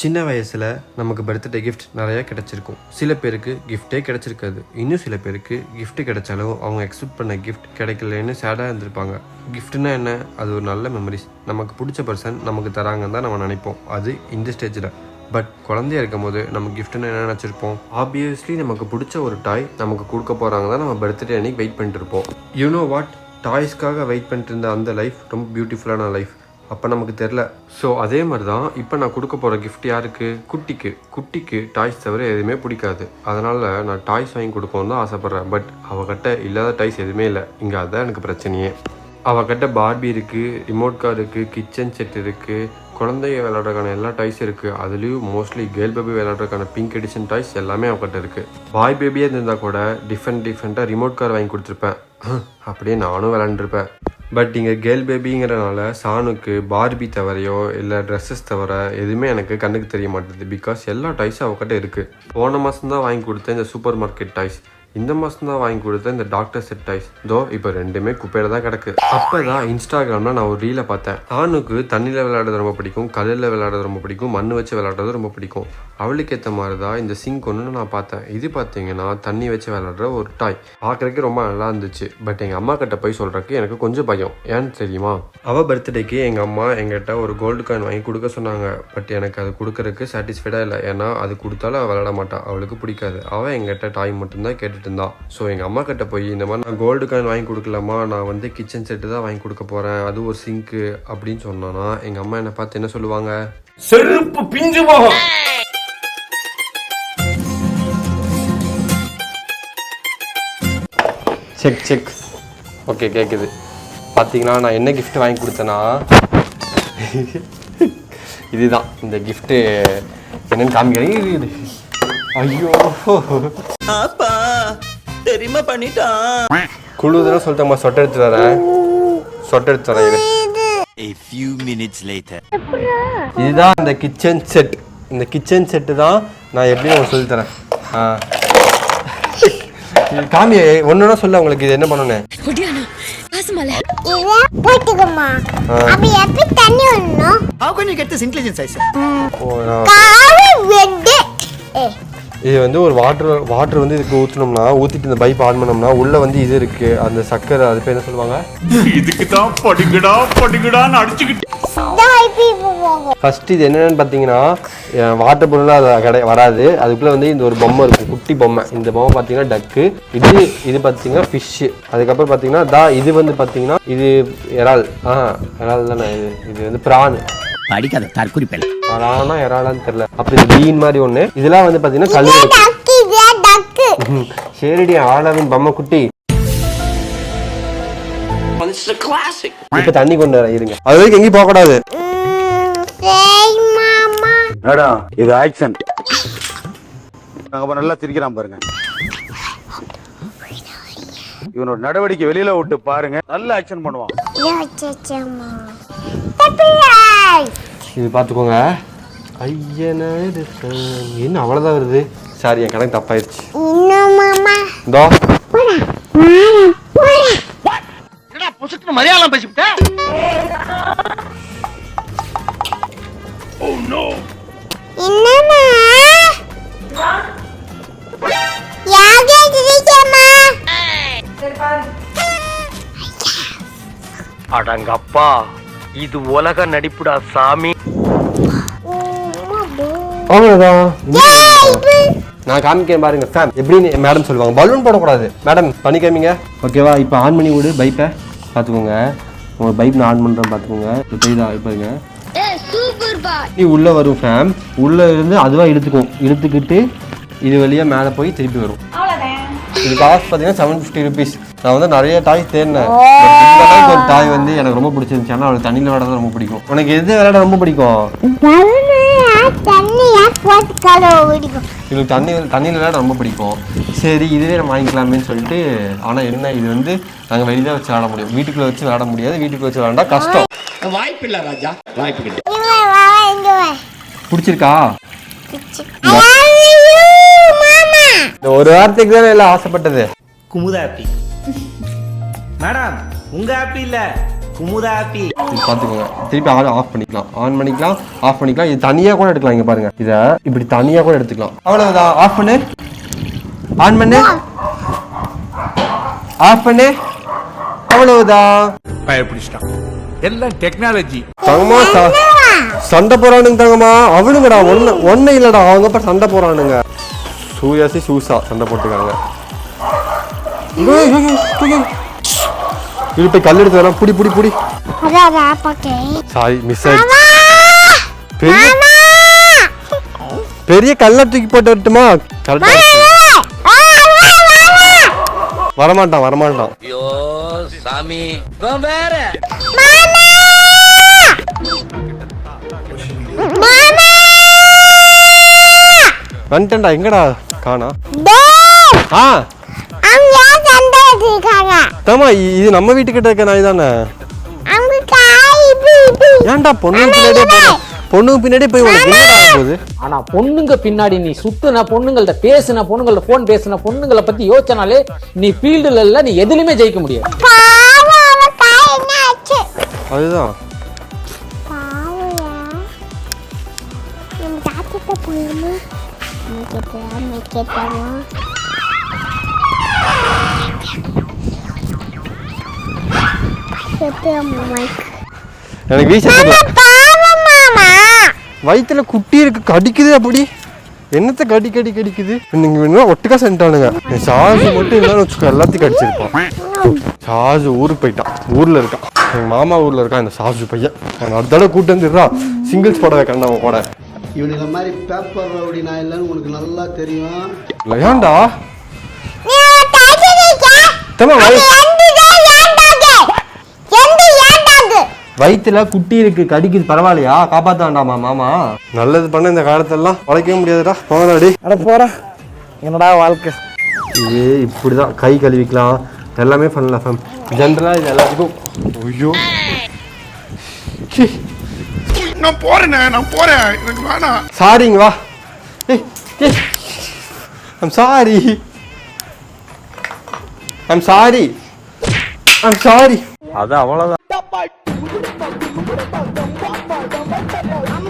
சின்ன வயசில் நமக்கு பர்த்டே கிஃப்ட் நிறையா கிடச்சிருக்கும். சில பேருக்கு கிஃப்டே கிடச்சிருக்காது. இன்னும் சில பேருக்கு கிஃப்ட் கிடைச்சாலும் அவங்க எக்ஸ்பெக்ட் பண்ண கிஃப்ட் கிடைக்கலன்னு சேடாக இருந்திருப்பாங்க. கிஃப்ட்னா என்ன? அது ஒரு நல்ல மெமரிஸ் நமக்கு பிடிச்ச பர்சன் நமக்கு தராங்கன்னு தான் நம்ம நினைப்போம். அது இந்த ஸ்டேஜில் பட் குழந்தையா இருக்கும் போது நம்ம கிஃப்ட்னு என்ன நினச்சிருப்போம்? ஆப்வியஸ்லி நமக்கு பிடிச்ச ஒரு டாய் நமக்கு கொடுக்க போகிறாங்க தான் நம்ம பர்த்டே அன்னைக்கு வெயிட் பண்ணிட்டு இருப்போம். யூனோ வாட் டாய்ஸ்க்காக வெயிட் பண்ணிட்டு இருந்த அந்த லைஃப் ரொம்ப பியூட்டிஃபுல்லான லைஃப் அப்போ நமக்கு தெரில ஸோ அதே மாதிரி தான் இப்போ நான் கொடுக்க போகிற கிஃப்ட் யாருக்கு? குட்டிக்கு. குட்டிக்கு டாய்ஸ் தவிர எதுவுமே பிடிக்காது. அதனால் நான் டாய்ஸ் வாங்கி கொடுக்கணும் தான் ஆசைப்பட்றேன். பட் அவகிட்ட இல்லாத டாய்ஸ் எதுவுமே இல்லை. இங்கே அதுதான் எனக்கு பிரச்சனையே. அவகிட்ட பார்பி இருக்குது ரிமோட் கார் இருக்குது கிச்சன் செட் இருக்குது குழந்தைய விளையாடுறதுக்கான எல்லா டாய்ஸ் இருக்குது அதுலேயும் மோஸ்ட்லி கேர்ள் பேபி விளையாடுறதுக்கான பிங்க் எடிஷன் டாய்ஸ் எல்லாமே அவங்ககிட்ட இருக்குது பாய் பேபியே இருந்தால் கூட டிஃப்ரெண்ட் டிஃப்ரெண்ட்டாக ரிமோட் கார் வாங்கி கொடுத்துருப்பேன். அப்படியே நானும் விளாண்டுருப்பேன் பட் இங்கே கேர்ள் பேபிங்கிறனால சானுக்கு பார்பி தவிரையோ இல்லை ட்ரெஸ்ஸஸ் தவிர எதுவுமே எனக்கு கண்ணுக்கு தெரிய மாட்டேது பிகாஸ் எல்லா டாய்ஸும் அவகிட்ட இருக்குது போன மாதம் தான் வாங்கி கொடுத்த இந்த சூப்பர் மார்க்கெட் டாய்ஸ் இந்த மாதம் தான் வாங்கி கொடுத்த இந்த டாக்டர் செட் டாய்ஸ் தோ இப்போ ரெண்டுமே குப்பையில தான் கிடக்கு. அப்போ தான் இன்ஸ்டாகிராமில் நான் ஒரு ரீலை பார்த்தேன். ஆணுக்கு தண்ணியில் விளையாடுறது ரொம்ப பிடிக்கும் கல்லில் விளையாடுறது ரொம்ப பிடிக்கும் மண் வச்சு விளையாடுறது ரொம்ப பிடிக்கும். அவளுக்கு ஏற்ற மாதிரி தான் இந்த சிங்க் ஒன்று நான் பார்த்தேன். இது பார்த்தீங்கன்னா தண்ணி வச்சு விளையாடுற ஒரு டாய் பார்க்குறதுக்கு ரொம்ப நல்லா இருந்துச்சு. பட் எங்கள் அம்மா கிட்ட போய் சொல்கிறதுக்கு எனக்கு கொஞ்சம் பயம். ஏன்னு தெரியுமா? அவள் பர்த்டேக்கு எங்கள் அம்மா எங்கிட்ட ஒரு கோல்டு காயின் வாங்கி கொடுக்க சொன்னாங்க. பட் எனக்கு அது கொடுக்கறதுக்கு சாட்டிஸ்ஃபைடாக இல்லை. ஏன்னா அது கொடுத்தாலும் அவள் விளையாட மாட்டாள் அவளுக்கு பிடிக்காது. அவள் எங்கிட்ட டாய் மட்டும்தான் கேட்டுட்டு இருந்தா ஸோ எங்கள் அம்மா கிட்ட போய் இந்த மாதிரி நான் கோல்டு காயின் வாங்கி கொடுக்கலாமா நான் வந்து கிச்சன் செட்டு தான் வாங்கி கொடுக்க போகிறேன் அது ஒரு சிங்க்கு அப்படின்னு சொன்னோன்னா எங்கள் அம்மா என்னை பார்த்து என்ன சொல்லுவாங்க? செருப்பு பிஞ்சு போகும். செக் செக் ஓகே கேட்குது பார்த்தீங்களா நான் என்ன gift வாங்கி கொடுத்தேன்னா இதுதான். இந்த gift என்னன்னு காமிக்கிறேன். இது. ஐயோ. அப்பா தெரியுமா பண்ணிட்டான் குழுதுன்னு சொல்லிட்டேம்மா சொட்டை எடுத்து வரேன் சொட்டை எடுத்து வரேன் இரு. A few minutes later. இதுதான் இந்த கிச்சன் செட் இந்த கிச்சன் செட்டு தான் நான் எப்படி உங்களுக்கு சொல்லித் தரேன். ஆ. காமி ஒன்றுனா சொல்ல உங்களுக்கு இது என்ன பண்ணணும் How can you get this intelligence, I said? ஓ, நான் காவி வெட்டு. ஏ இது வந்து ஒரு வாட்டர் வாட்டர் வந்து இதுக்கு ஊற்றினோம்னா ஊற்றிட்டு இந்த பைப் ஆன் பண்ணோம்னா உள்ளே வந்து இது இருக்குது அந்த சக்கரை அது பேர் என்ன சொல்லுவாங்க? இதுக்கு தான் படிக்கடா படிக்கடான்னு அடிச்சுக்கிட்டு ஃபர்ஸ்ட் இது என்னென்னு பார்த்தீங்கன்னா வாட்டர் பொருளாக அது கடை வராது. அதுக்குள்ளே வந்து இந்த ஒரு பொம்மை இருக்கும் குட்டி பொம்மை. இந்த பொம்மை பார்த்தீங்கன்னா டக்கு இது இது பார்த்தீங்கன்னா ஃபிஷ்ஷு அதுக்கப்புறம் பார்த்தீங்கன்னா தா இது வந்து பார்த்தீங்கன்னா இது இறால் ஆ இறால் தானே இது. இது வந்து பிரான் படிக்காத தற்குறி பெல் பிரானா இறாலான்னு தெரியல இது மீன் மாதிரி ஒன்று இதெல்லாம் வந்து பார்த்தீங்கன்னா கல் டக்கு இதே டக்கு சரிடி ஆடாவின் பொம்மை குட்டி. இப்போ தண்ணி கொண்டு வரேன் இருங்க. அது வரைக்கும் எங்கேயும் போகக்கூடாது. மேடம் இது ஆக்ஷன் அங்க நல்லா சிரிக்கிறான் பாருங்க. இவனோட நடவடிக்கை வெளியில விட்டு பாருங்க. நல்ல ஆக்ஷன் பண்ணுவான். இதை பார்த்துக்கோங்க. ஐயன என்ன அவ்வளோதான் வருது? சாரி என் கணக்கு தப்பாயிருச்சு. இதோ. மலையாளம் பேசிவிட்ட? என்னம்மா? யாரே சிரிச்சம்மா அடங்கப்பா. இது உலக நடிப்புடா சாமி. அவ்வளோதான் நான் காமிக்கிறேன் பாருங்க ஃபேம் எப்படின்னு மேடம் சொல்லுவாங்க. பலூன் போடக்கூடாது. மேடம் பண்ணி காமிங்க. ஓகேவா இப்போ ஆன் பண்ணி விடு பைப்பை பார்த்துக்கோங்க. உங்கள் பைப் நான் ஆன் பண்ணுறேன் பார்த்துக்கோங்க. இப்போ தெரியுதா இப்போ பாருங்க. சூப்பர் பா நீ உள்ளே வரும் ஃபேம் உள்ளே இருந்து அதுவாக இழுத்துக்கும். இழுத்துக்கிட்டு இது வழியாக மேலே போய் திருப்பி வரும். இது காஸ்ட் பார்த்தீங்கன்னா செவன் ஃபிஃப்டி ருபீஸ் நான் வந்து நிறைய டாய் தேடினேன். ஒரு டாய் வந்து எனக்கு ரொம்ப பிடிச்சிருந்துச்சு. ஆனால் அவளுக்கு தண்ணியில் விளையாட ரொம்ப பிடிக்கும். உனக்கு எது விளையாட ரொம்ப பிடிக்கும்? இவளுக்கு தண்ணி தண்ணியில் விளையாட ரொம்ப பிடிக்கும். சரி இதுவே நம்ம வாங்கிக்கலாமேன்னு சொல்லிட்டு ஆனால் என்ன இது வந்து நாங்கள் வெளியில வச்சு விளையாட முடியும். வீட்டுக்குள்ளே வச்சு விளையாட முடியாது. வீட்டுக்குள்ள வச்சு விளையாண்டா கஷ்டம். வாய்ப்பில்லை ராஜா. வாய்ப்பு கிடையாது. இங்க வா இங்க வா பிடிச்சிருக்கா I love you, மாமா இந்த ஒரு வாரத்துக்கு தானே எல்லாம் ஆசைப்பட்டது? குமுதா ஆப்பி மேடம் உங்க ஆப்பி இல்ல? குமுதாப்பி இது பார்த்துக்கோங்க திருப்பி ஆன் ஆஃப் பண்ணிக்கலாம். ஆன் பண்ணிக்கலாம் ஆஃப் பண்ணிக்கலாம். இது தனியாக கூட எடுக்கலாம் இங்கே பாருங்க. இதை இப்படி தனியாக கூட எடுத்துக்கலாம். அவ்வளோதான் ஆஃப் பண்ணு. ஆன் பண்ணு. ஆஃப் பண்ணு. அவ்வளவுதான். பயப்பிடிச்சிட்டான். எல்லாம் டெக்னாலஜி தங்கம்மா சண்டை போறானுங்க தங்கம்மா. அவனுங்கடா ஒன்னு ஒன்னு இல்லடா. அவங்க அப்ப சண்டை போறானுங்க சூயாசி சூசா சண்டை போட்டுக்காங்க இது போய் கல் எடுத்து வரேன் புடி புடி புடி சாரி மிஸ் ஆயிடுச்சு பெரிய பெரிய கல்லை தூக்கி போட்டு வரட்டுமா வரமாட்டான் வரமாட்டான் ஐயோ சாமி இவன் வேற வந்துட்டேன்டா எங்கடா காணா? ஆ. இ- இது நம்ம வீட்டுக்கிட்ட இருக்க நாய் தானே? ஏன்டா பொண்ணுங்க பின்னாடியே போற பொண்ணுங்க பின்னாடியே போய் உனக்கு என்ன போகுது ஆனா பொண்ணுங்க பின்னாடி நீ சுத்துன பொண்ணுங்கள்ட்ட பேசுன பொண்ணுங்கள்ட்ட போன் பேசுன பொண்ணுங்களை பத்தி யோசிச்சனாலே நீ ஃபீல்டுல இல்ல நீ எதுலயுமே ஜெயிக்க முடியாது. அதுதான். போயிடுமா கேட்டா கேட்டாமா எனக்கு வீச வயித்துல குட்டி இருக்கு கடிக்குது அப்படி. என்னத்த கடி கடி கடிக்குது? நீங்க வேணும்னா ஒட்டுக்கா சென்ட்டானுங்க. சாஜு மட்டும் இல்லைன்னு வச்சுக்கோ எல்லாத்தையும் கடிச்சிருப்பான். சாஜு ஊருக்கு போயிட்டான். ஊர்ல இருக்கான். எங்க மாமா ஊர்ல இருக்கான் இந்த சாஜு பையன். அடுத்த தடவை கூட்டு வந்துடுறா சிங்கிள்ஸ் போட வைக்கணும் அவன் கூட இவனுங்க மாதிரி பேப்பர் ரவுடி நான் இல்லைன்னு உனக்கு நல்லா தெரியும். ஏன்டா? வயிற்றுல குட்டி இருக்கு கடிக்குது பரவாயில்லையா? காப்பாத்த வேண்டாமா மாமா. நல்லது பண்ண இந்த காலத்தெல்லாம் உழைக்கவே முடியாதுடா. போங்கடாடி அட போற என்னடா வாழ்க்கை? இது இப்படிதான். கை கழுவிக்கலாம். எல்லாமே பண்ணலாம் ஃபேம் ஜென்ரலாக இது எல்லாத்துக்கும். ஐயோ. நான் போறேண்ணே நான் போறேன் எனக்கு வேணாம் சாரிங்க வா I'm sorry I'm sorry I'm sorry அது அவ்வளோதான்